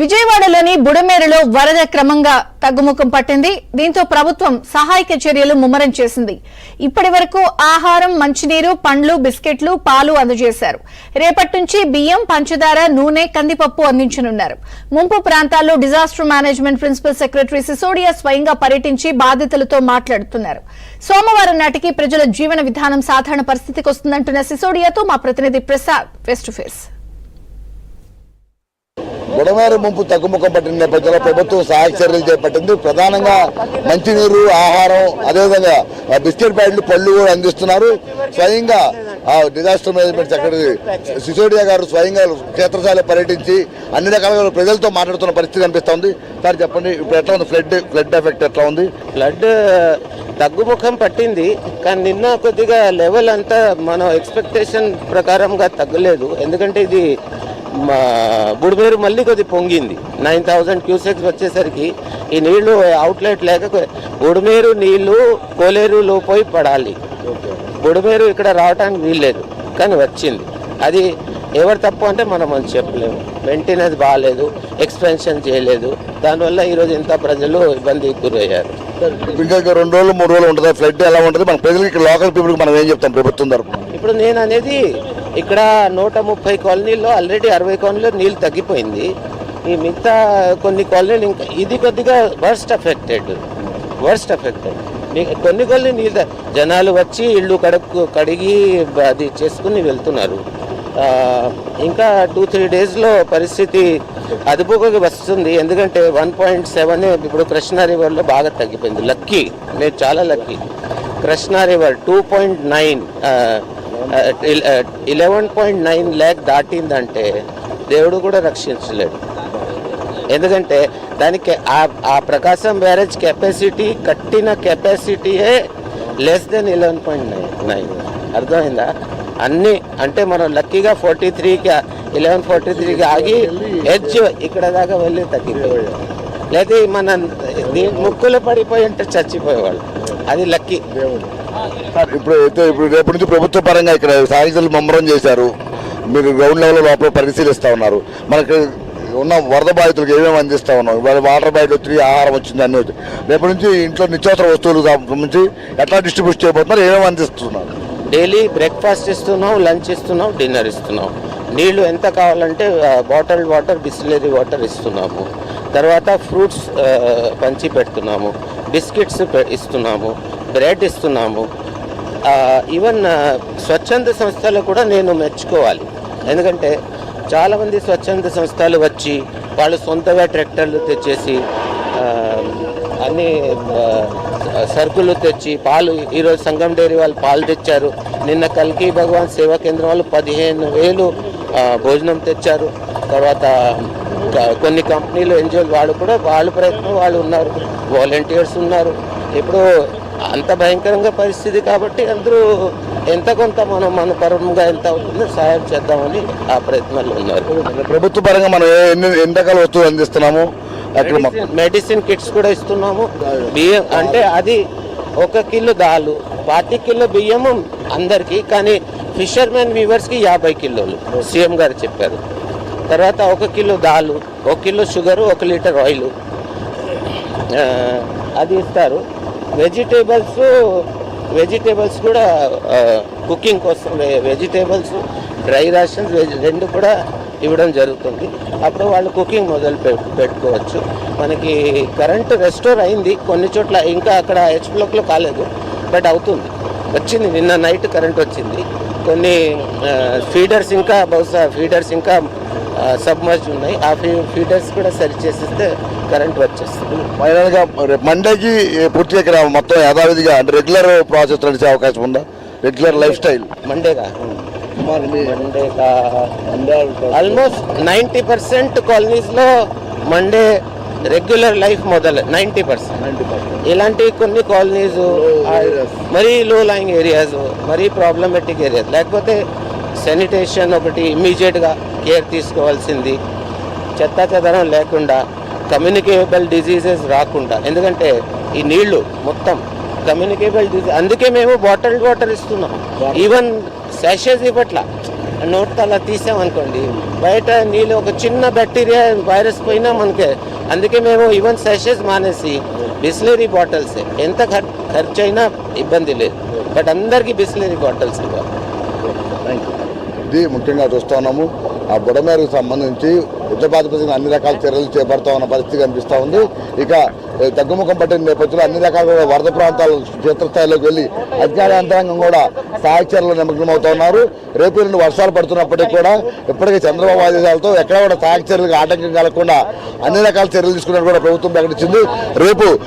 విజయవాడలోని బుడమేరులో వరద క్రమంగా తగ్గుముఖం పట్టింది. దీంతో ప్రభుత్వం సహాయక చర్యలు ముమ్మరం చేసింది. ఇప్పటి వరకు ఆహారం మంచినీరు పండ్లు బిస్కెట్లు పాలు అందజేశారు. రేపటి నుంచి బియ్యం పంచదార నూనె కందిపప్పు అందించనున్నారు. ముంపు ప్రాంతాల్లో disaster management principal secretary Sisodia స్వయంగా పర్యటించి బాధితులతో మాట్లాడుతున్నారు. సోమవారం నాటికి ప్రజల జీవన విధానం సాధారణ పరిస్థితికి వస్తుందంటున్న సిసోడియాతో మా ప్రతినిధి Prasad face to face. Budameru ముంపు తగ్గుముఖం పట్టిన నేపథ్యంలో ప్రభుత్వం సహాయక చర్యలు చేపట్టింది. ప్రధానంగా మంచినీరు ఆహారం అదేవిధంగా బిస్కెట్ ప్యాకెట్లు పళ్ళు కూడా అందిస్తున్నారు. స్వయంగా ఆ డిజాస్టర్ మేనేజ్మెంట్ సెక్రటరీ సిసోడియా గారు స్వయంగా క్షేత్రశాల పర్యటించి అన్ని రకాలుగా ప్రజలతో మాట్లాడుతున్న పరిస్థితి కనిపిస్తుంది. సార్ చెప్పండి ఇప్పుడు ఎట్లా ఉంది? ఫ్లడ్ ఫ్లడ్ ఎఫెక్ట్ ఎట్లా ఉంది? ఫ్లడ్ తగ్గుముఖం పట్టింది. కానీ నిన్న కొద్దిగా లెవెల్ అంతా మనం ఎక్స్పెక్టేషన్ ప్రకారంగా తగ్గలేదు. ఎందుకంటే ఇది మా బుడిమేరు మళ్ళీ కొద్ది పొంగింది. నైన్ థౌజండ్ క్యూసెక్స్ వచ్చేసరికి ఈ నీళ్ళు అవుట్లెట్ లేక బుడిమేరు నీళ్ళు కోలేరులో పోయి పడాలి. బుడిమేరు ఇక్కడ రావడానికి వీల్లేదు. కానీ వచ్చింది. అది ఎవరు తప్పు అంటే మనం అని చెప్పలేము. మెయింటెనెన్స్ బాగాలేదు ఎక్స్పెన్షన్ చేయలేదు. దానివల్ల ఈరోజు ఇంత ప్రజలు ఇబ్బందికి గురయ్యారు. ఇంకా రెండు రోజులు మూడు రోజులు ఉంటుంది? ఫ్లడ్ ఎలా ఉంటుంది? మన ప్రజలకి లోకల్ పీపుల్కి మనం ఏం చెప్తాం ప్రభుత్వం తరఫున ఇప్పుడు నేను అనేది ఇక్కడ నూట ముప్పై కాలనీల్లో ఆల్రెడీ అరవై కాలనీలో నీళ్ళు తగ్గిపోయింది. ఈ మిగతా కొన్ని కాలనీలు ఇంకా ఇది కొద్దిగా వర్స్ట్ అఫెక్టెడ్ వర్స్ట్ అఫెక్టెడ్ కొన్ని కాలనీ నీళ్ళు జనాలు వచ్చి ఇళ్ళు కడుక్కు కడిగి అది చేసుకుని వెళ్తున్నారు. ఇంకా టూ త్రీ డేస్లో పరిస్థితి అదుపుకి వస్తుంది. ఎందుకంటే వన్ పాయింట్ సెవెన్ ఇప్పుడు కృష్ణా రివర్లో బాగా తగ్గిపోయింది. లక్కీ మీరు చాలా lucky Krishna river two point nine eleven point nine lakh దాటిందంటే దేవుడు కూడా రక్షించలేడు. ఎందుకంటే దానికి ఆ ఆ ప్రకాశం బ్యారేజ్ కెపాసిటీ కట్టిన కెపాసిటీయే less than eleven point nine nine అర్థమైందా? అన్నీ అంటే మనం లక్కీగా ఫార్టీ త్రీకి ఇలెవెన్ ఫార్టీ త్రీకి ఆగి హెచ్ ఇక్కడ దాకా వెళ్ళి తగ్గిపోయాడు. లేదా మన ముక్కులు పడిపోయి ఉంటే చచ్చిపోయేవాళ్ళు. అది లక్కీ. ఇప్పుడు అయితే ఇప్పుడు రేపటి నుంచి ప్రభుత్వ పరంగా ఇక్కడ సాగితలు ముమ్మరం చేశారు. మీరు గ్రౌండ్ లెవెల్ లోపల పరిశీలిస్తా ఉన్నారు. మనకి ఉన్న వరద బాధితులకు ఏమేమి అందిస్తూ ఉన్నాం? ఇవాళ వాటర్ బాటిల్ వచ్చి ఆహారం వచ్చింది అన్నీ వచ్చి రేపటి నుంచి ఇంట్లో నిత్యావసర వస్తువులు సంబంధించి ఎట్లా డిస్ట్రిబ్యూట్ చేయబోతున్నారు? ఏమేమి అందిస్తున్నారు? డైలీ బ్రేక్ఫాస్ట్ ఇస్తున్నాం లంచ్ ఇస్తున్నాం డిన్నర్ ఇస్తున్నాం నీళ్ళు ఎంత కావాలంటే బాటిల్ వాటర్ బిస్లరీ వాటర్ ఇస్తున్నాము. తర్వాత ఫ్రూట్స్ పంచి పెడుతున్నాము. బిస్కెట్స్ ఇస్తున్నాము. బ్రెడ్ ఇస్తున్నాము. ఈవెన్ స్వచ్ఛంద సంస్థలు కూడా నేను మెచ్చుకోవాలి. ఎందుకంటే చాలామంది స్వచ్ఛంద సంస్థలు వచ్చి వాళ్ళు సొంతగా ట్రాక్టర్లు తెచ్చేసి అన్నీ సరుకులు తెచ్చి పాలు ఈరోజు సంగం డైరీ వాళ్ళు పాలు తెచ్చారు. నిన్న కల్కి భగవాన్ సేవా కేంద్రం వాళ్ళు పదిహేను వేలు భోజనం తెచ్చారు. తర్వాత కొన్ని కంపెనీలు ఎన్జిఓలు వాళ్ళు కూడా వాళ్ళ ప్రయత్నం వాళ్ళు ఉన్నారు. వాలంటీర్స్ ఉన్నారు. ఇప్పుడు అంత భయంకరంగా పరిస్థితి కాబట్టి అందరూ ఎంత కొంత మనం మన పరంగా ఎంత అవుతుందో సహాయం చేద్దామని ఆ ప్రయత్నాలు ఉన్నారు. ప్రభుత్వ పరంగా మనం ఎన్ని ఎంత రకాల వస్తువులు అందిస్తున్నాము? మెడిసిన్- మెడిసిన్ కిట్స్ కూడా ఇస్తున్నాము. బియ్యం అంటే అది ఒక కిలో దాలు పాతి కిలో బియ్యము అందరికి కానీ ఫిషర్మెన్ వీవర్స్కి యాభై కిలోలు సీఎం గారు చెప్పారు. తర్వాత ఒక కిలో దాలు ఒక కిలో షుగరు ఒక లీటర్ ఆయిల్ అది ఇస్తారు. వెజిటేబుల్స్ వెజిటేబుల్స్ కూడా కుకింగ్ కోసం వెజిటేబుల్స్ డ్రై రేషన్స్ రెండు కూడా ఇవ్వడం జరుగుతుంది. అప్పుడు వాళ్ళు కుకింగ్ మొదలు పెట్టుకోవచ్చు. మనకి కరెంట్ రెస్టోర్ అయింది. కొన్ని చోట్ల ఇంకా అక్కడ హెచ్ బ్లాక్లో కాలేదు. బట్ అవుతుంది. వచ్చింది. నిన్న నైట్ కరెంట్ వచ్చింది. కొన్ని ఫీడర్స్ ఇంకా బహుశా ఫీడర్స్ ఇంకా సబ్మర్జ్ ఉన్నాయి. ఆ ఫీ ఫీడర్స్ కూడా సరి చేసిస్తే కరెంట్ వచ్చేస్తుంది. ఫైనల్గా రేపు మండేకి పూర్తిగా ఇక్కడ మొత్తం యథావిధిగా అంటే రెగ్యులర్ ప్రాసెస్ నడిచే అవకాశం ఉందా? రెగ్యులర్ లైఫ్ స్టైల్ మండేగా ఆల్మోస్ట్ నైంటీ పర్సెంట్ కాలనీస్లో మండే రెగ్యులర్ లైఫ్ మొదలు నైంటీ పర్సెంట్ ఇలాంటి కొన్ని కాలనీస్ మరీ లో లైంగ్ ఏరియాస్ మరీ ప్రాబ్లమెటిక్ ఏరియాస్ లేకపోతే శానిటేషన్ ఒకటి ఇమ్మీడియట్గా కేర్ తీసుకోవాల్సింది. చెత్త చెదరం లేకుండా కమ్యూనికేబుల్ డిజీజెస్ రాకుండా. ఎందుకంటే ఈ నీళ్ళు మొత్తం కమ్యూనికేబుల్ డిజీజ్ అందుకే మేము బాటిల్డ్ వాటర్ ఇస్తున్నాం. ఈవెన్ శాషెస్ ఇవ్వట్ల. నోట్ అలా తీసామనుకోండి బయట నీళ్ళు ఒక చిన్న బ్యాక్టీరియా వైరస్ పోయినా మనకే. అందుకే మేము ఈవెన్ సెషెస్ మానేసి బిస్లరీ బాటిల్స్. ఎంత ఖర్- ఖర్చు అయినా ఇబ్బంది లేదు. బట్ అందరికీ బిస్లరీ బాటిల్స్ ఇవ్వాలి. ఇది ముఖ్యంగా చూస్తా ఉన్నాము. ఆ బుడమేరకు సంబంధించి యుద్ధపాతపతిని అన్ని రకాల చర్యలు చేపడతా ఉన్న పరిస్థితి కనిపిస్తూ ఉంది. ఇక తగ్గుముఖం పట్టిన నేపథ్యంలో అన్ని రకాల వరద ప్రాంతాలు క్షేత్రస్థాయిలోకి వెళ్ళి అధికార యంత్రాంగం కూడా సహాయ చర్యలు నిమగ్నమవుతా ఉన్నారు. రేపు రెండు వర్షాలు పడుతున్నప్పటికీ కూడా ఇప్పటికే చంద్రబాబు ఆదేశాలతో ఎక్కడ కూడా సహాయ చర్యలకు ఆటంకం కలగకుండా అన్ని రకాల చర్యలు తీసుకున్నట్టు కూడా ప్రభుత్వం ప్రకటించింది. రేపు